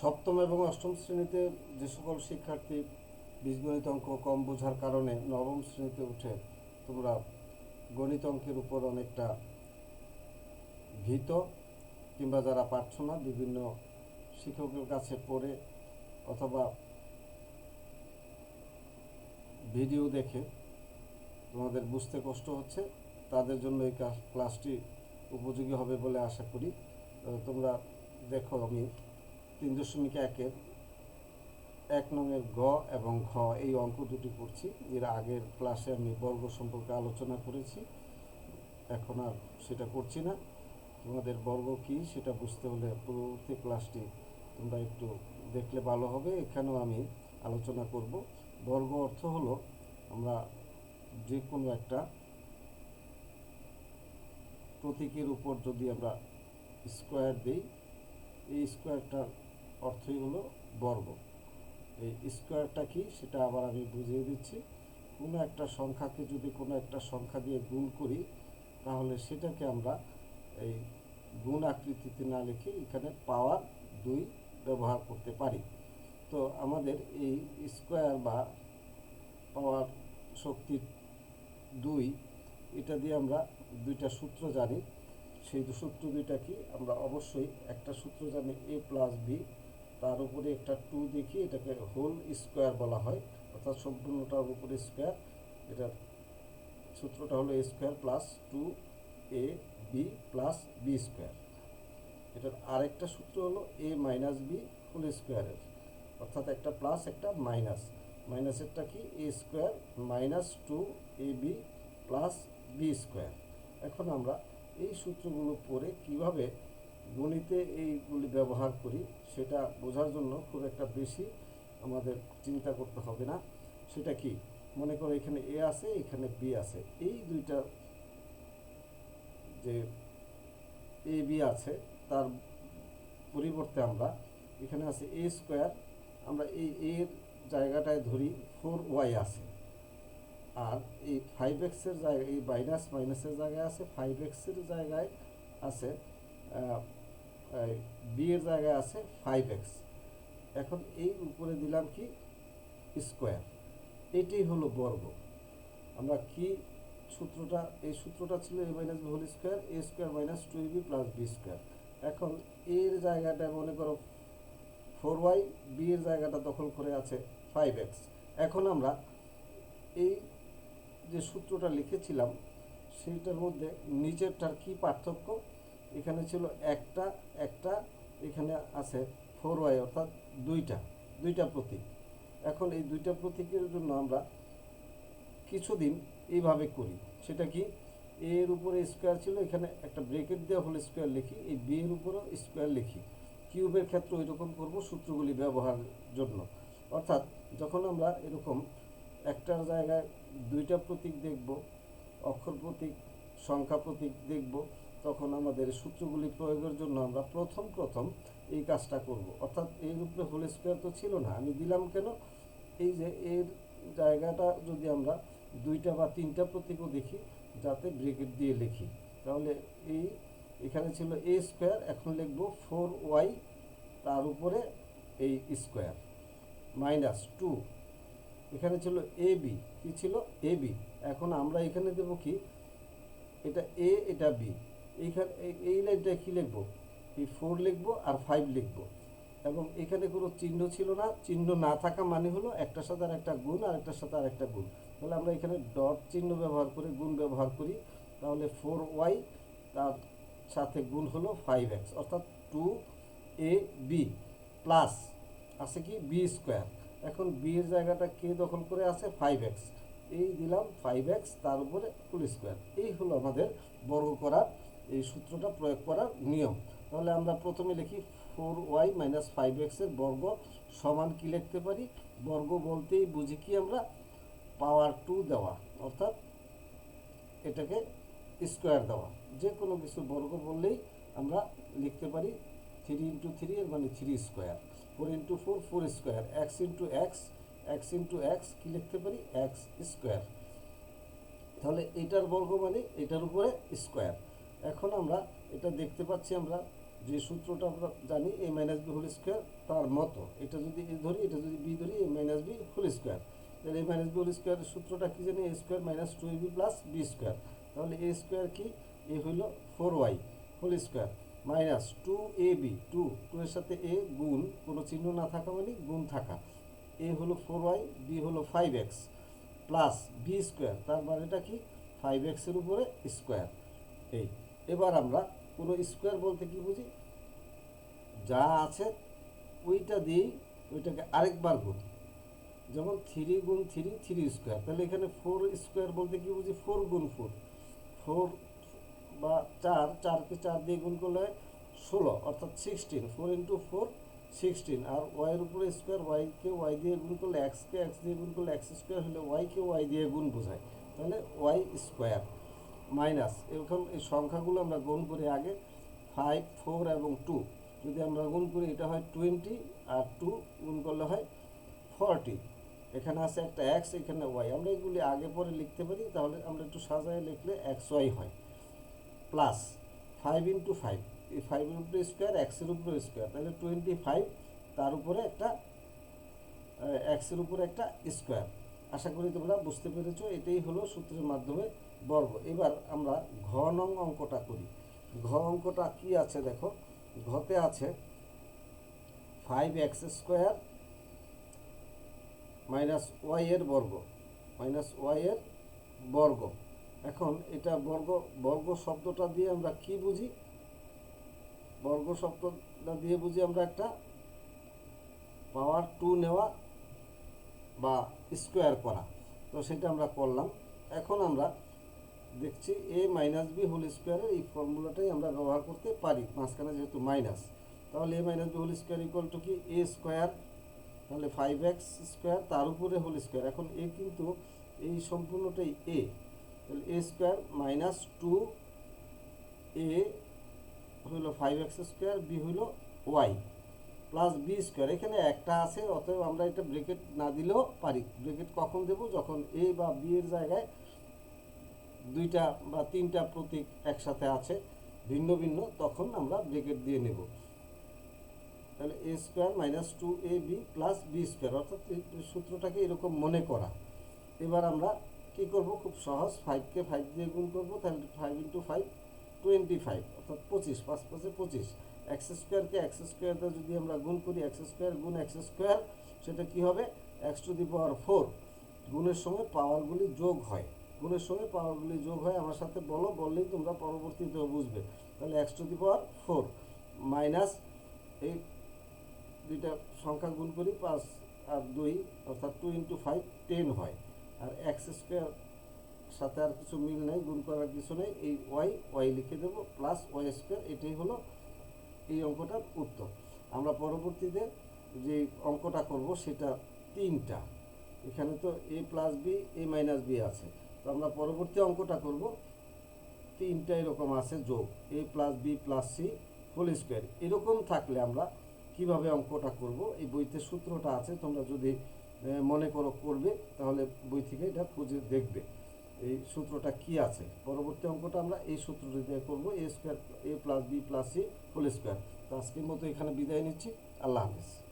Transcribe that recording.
সপ্তম এবং অষ্টম শ্রেণীতে যে সকল শিক্ষার্থী বীজগণিত অঙ্ক কম বোঝার কারণে নবম শ্রেণীতে উঠে তোমরা গণিত অঙ্কের উপর অনেকটা ভীত কিংবা যারা পারছ না, বিভিন্ন শিক্ষকের কাছে পড়ে অথবা ভিডিও দেখে তোমাদের বুঝতে কষ্ট হচ্ছে, তাদের জন্য এই ক্লাসটি উপযোগী হবে বলে আশা করি। তোমরা দেখো আমি তিন দশমিক একের এক নংয়ের গ এবং ঘ, এই অঙ্ক দুটি করছি। এর আগের ক্লাসে আমি বর্গ সম্পর্কে আলোচনা করেছি। এখন আর সেটা করছি না। তোমাদের বর্গ কী সেটা বুঝতে হলে পূর্ববর্তী ক্লাসটি তোমরা একটু দেখলে ভালো হবে। এখানেও আমি আলোচনা করব। বর্গ অর্থ হলো আমরা যে কোনো একটা প্রতীকের উপর যদি আমরা স্কোয়ার দিই, এই স্কোয়ারটার অর্থই হলো বর্গ। এই স্কোয়ারটা কি? সেটা আবার আমি বুঝিয়ে দিচ্ছি। কোনো একটা সংখ্যাকে যদি কোনো একটা সংখ্যা দিয়ে গুণ করি, তাহলে সেটাকে আমরা এই গুণ আকৃতিতে না লিখে এখানে পাওয়ার দুই ব্যবহার করতে পারি। তো আমাদের এই স্কোয়ার বা পাওয়ার শক্তি দুই, এটা দিয়ে আমরা দুইটা সূত্র জানি। সেই সূত্র দুইটা কি? আমরা অবশ্যই একটা সূত্র জানি এ প্লাস বি তার উপরে একটা টু দেখি এটাকে হোল স্কোয়ার বলা হয়, অর্থাৎ সম্পূর্ণটার উপরে স্কোয়ার এটার সূত্রটা হলো A square plus two A B plus B square এটার আরেকটা সূত্র হলো এ মাইনাস বি হোল স্কোয়ারের অর্থাৎ একটা প্লাস একটা মাইনাস মাইনাসেরটা কি? A square minus two A B plus B square এখন আমরা এই সূত্রগুলো পড়ে কীভাবে গণিতে এইগুলি ব্যবহার করি, সেটা বোঝার জন্য খুব একটা বেশি আমাদের চিন্তা করতে হবে না। সেটা কি? মনে করো এখানে এ আছে, এখানে বি আছে। এই দুইটা যে এ, বি আছে, তার পরিবর্তে আমরা এখানে আছে এ স্কোয়ার, আমরা এই এর জায়গাটায় ধরি ফোর ওয়াই আছে। আর এই ফাইভ এক্সের জায়গায়, এই মাইনাস মাইনাসের জায়গায় আছে, ফাইভ এক্সের জায়গায় আছে বি এর জায়গায় আছে ফাইভ এক্স এখন এই উপরে দিলাম কি? স্কোয়ার এটাই হলো বর্গ। আমরা কি সূত্রটা, এই সূত্রটা ছিল A minus whole square A square minus two B plus B square এখন এর জায়গাটা মনে করো ফোর ওয়াই বি এর জায়গাটা দখল করে আছে ফাইভ এক্স এখন আমরা এই যে সূত্রটা লিখেছিলাম, সেইটার মধ্যে নিচেরটার কি পার্থক্য? এখানে ছিল একটা একটা, এখানে আছে ফোর ওয়াই অর্থাৎ দুইটা দুইটা প্রতীক। এখন এই দুইটা প্রতীকের জন্য আমরা কিছুদিন এইভাবে করি। সেটা কি? এর উপরে স্কোয়ার ছিল, এখানে একটা ব্রেকেট দেওয়া হলে স্কোয়ার লিখি, এই বি এর উপরেও স্কোয়ার লিখি। কিউবের ক্ষেত্রে ওই রকম করব সূত্রগুলি ব্যবহারের জন্য। অর্থাৎ যখন আমরা এরকম একটার জায়গায় দুইটা প্রতীক দেখব, অক্ষর প্রতীক, সংখ্যা প্রতীক দেখব তখন আমাদের সূত্রগুলি প্রয়োগের জন্য আমরা প্রথম প্রথম এই কাজটা করব। অর্থাৎ এর উপরে হোল স্কোয়ার তো ছিল না। আমি দিলাম কেন? এই যে এর জায়গাটা যদি আমরা দুইটা বা তিনটা প্রতীকও দেখি, যাতে ব্রেকেট দিয়ে লিখি। তাহলে এই এখানে ছিল এ স্কোয়ার, এখন লিখব ফোর ওয়াই তার উপরে এই স্কোয়ার মাইনাস টু এখানে ছিল এ বি কী ছিল? এ বি এখন আমরা এখানে দেবো কি? এটা এ এটা বি এইখানে এই- লাইনটা কী লিখব? এই ফোর লিখব আর ফাইভ লিখব। এবং এখানে কোনো চিহ্ন ছিল না। চিহ্ন না থাকা মানে হলো একটার সাথে আর একটা গুণ আর একটার সাথে আর একটা গুণ। তাহলে আমরা এখানে ডট চিহ্ন ব্যবহার করে গুণ ব্যবহার করি। তাহলে ফোর ওয়াই তার সাথে গুণ হলো ফাইভ এক্স অর্থাৎ টু এ বি প্লাস আছে কি? বি স্কোয়ার এখন বি এর জায়গাটা কে দখল করে আছে? ফাইভ এক্স এই দিলাম ফাইভ এক্স তার উপরে ফুল স্কোয়ার এই হলো আমাদের বর্গ করার এই সূত্রটা প্রয়োগ করার নিয়ম। তাহলে আমরা প্রথমে লিখি ফোর ওয়াই মাইনাস ফাইভ এক্সের বর্গ সমান কি লিখতে পারি? বর্গ বলতেই বুঝি কি আমরা পাওয়ার টু দেওয়া, অর্থাৎ এটাকে স্কোয়ার দেওয়া। যে কোনো কিছু বর্গ বললেই আমরা লিখতে পারি থ্রি ইন্টু থ্রি এর মানে three square. Four into four four square. X into X X into X, কী লিখতে পারি? X square. তাহলে এটার বর্গ মানে এটার উপরে স্কোয়ার। এখন আমরা এটা দেখতে পাচ্ছি আমরা যে সূত্রটা আমরা জানি A minus B whole square তার মতো। এটা যদি এ ধরি, এটা যদি বি ধরি A minus B whole square তাহলে এ মাইনাস বি হোল স্কোয়ারের সূত্রটা কি জানি? A square minus two B plus B square তাহলে এ স্কোয়ার কি? এ হইল four Y whole square minus two A B two two এর সাথে এ গুণ, কোনো চিহ্ন না থাকা মানে গুণ থাকা। এ হলো ফোর ওয়াই বি হলো five X plus B square তার মানেটা কি? ফাইভ এক্সের উপরে স্কোয়ার এই। এবার আমরা কোনো স্কোয়ার বলতে কি বুঝি? যা আছে, ওইটা দিয়েই ওইটাকে আরেকবার গুণ যেমন থ্রি গুণ থ্রি থ্রি স্কোয়ার তাহলে এখানে ফোর স্কোয়ার বলতে কি বুঝি? ফোর গুণ ফোর ফোর বা চার, চারকে চার দিয়ে গুণ করলে ষোলো, অর্থাৎ sixteen four into four sixteen আর ওয়াইয়ের উপরে স্কোয়ার ওয়াইকে ওয়াই দিয়ে গুণ করলে এক্সকে এক্স দিয়ে গুণ করলে এক্স স্কোয়ার হলে ওয়াইকে ওয়াই দিয়ে গুণ বোঝায়। তাহলে ওয়াই স্কোয়ার মাইনাস। এরকম এই সংখ্যাগুলো আমরা গুণ করি আগে ফাইভ ফোর এবং টু যদি আমরা গুণ করি, এটা হয় টোয়েন্টি আর টু গুণ করলে হয় ফর্টি এখানে আছে একটা এক্স এখানে ওয়াই আমরা এগুলি আগে পরে লিখতে পারি, তাহলে আমরা একটু সাজায় লিখলে এক্স ওয়াই হয়। প্লাস ফাইভ ইন্টু ফাইভ এই ফাইভের উপরে স্কোয়ার এক্সের উপরে স্কোয়ার তাহলে টোয়েন্টি ফাইভ তার উপরে একটা এক্সের উপরে একটা স্কোয়ার আশা করি তোমরা বুঝতে পেরেছ, এটাই হলো সূত্রের মাধ্যমে বর্গ। এবার আমরা ঘ নং অঙ্কটা করি। ঘ অঙ্কটা কি আছে দেখো? ঘতে আছে five X square minus Y এর বর্গ মাইনাস ওয়াই এর বর্গ। এখন এটা বর্গ বর্গ শব্দটা দিয়ে আমরা কি বুঝি? বর্গ শব্দটা দিয়ে বুঝি আমরা একটা পাওয়ার টু নেওয়া বা স্কোয়ার করা। তো সেটা আমরা করলাম। এখন আমরা দেখছি এ মাইনাস বি হোল স্কোয়ারের এই ফর্মুলাটাই আমরা ব্যবহার করতে পারি, মাঝখানে যেহেতু মাইনাস তাহলে A minus B whole square equal to কি? এ স্কোয়ার তাহলে ফাইভ এক্স স্কোয়ার তার উপরে হোল স্কোয়ার এখন এ কিন্তু এই সম্পূর্ণটাই এ তাহলে A square minus two A হইল ফাইভ এক্স স্কোয়ার বি হইল ওয়াই প্লাস বি স্কোয়ার এখানে একটা আছে, অতএব আমরা এটা ব্রেকেট না দিলেও পারি। ব্রেকেট কখন দেব? যখন এ বা বি এর জায়গায় দুইটা বা তিনটা প্রতীক একসাথে আছে, ভিন্ন ভিন্ন, তখন আমরা ব্রেকেট দিয়ে নেব। তাহলে A square minus two A B plus B square অর্থাৎ সূত্রটাকে এরকম মনে করা। এবার আমরা কি করব? খুব সহজ ফাইভকে ফাইভ দিয়ে গুণ করব, তাহলে five into five twenty five অর্থাৎ পঁচিশ, পাঁচ পাঁচে পঁচিশ। এক্স স্কোয়ারকে এক্স স্কোয়ারটা যদি আমরা গুণ করি এক্স স্কোয়ার গুণ এক্স স্কোয়ার সেটা কি হবে? X to the power four গুণের সময় পাওয়ারগুলি যোগ হয়। গুণের সঙ্গে পাওয়ারগুলি যোগ হয়, আমার সাথে বলো, বললেই তোমরা পরবর্তীতে বুঝবে। তাহলে X to the power four minus এই দুইটা সংখ্যা গুণ করি, পাঁচ আর দুই, অর্থাৎ টু ইন্টু ফাইভ টেন হয়। আর এক্স স্কোয়ার সাথে আর কিছু মিল নেই, গুণ করার কিছু নেই, এই ওয়াই ওয়াই লিখে দেবো প্লাস ওয়াই স্কোয়ার এটাই হলো এই অঙ্কটার উত্তর আমরা পরবর্তীতে যে অঙ্কটা করব সেটা তিনটা। এখানে তো A plus B A minus B আছে। তো আমরা পরবর্তী অঙ্কটা করব। তিনটা এরকম আছে যোগ। A plus B plus C whole square এরকম থাকলে আমরা কীভাবে অঙ্কটা করব? এই বইতে সূত্রটা আছে, তোমরা যদি মনে করো করবে, তাহলে বই থেকে এটা খুঁজে দেখবে। এই সূত্রটা কি আছে? পরবর্তী অঙ্কটা আমরা এই সূত্রটি দিয়ে করব A square A plus B plus C whole square তো আজকের মতো এখানে বিদায় নিচ্ছি। আল্লাহ হাফিজ।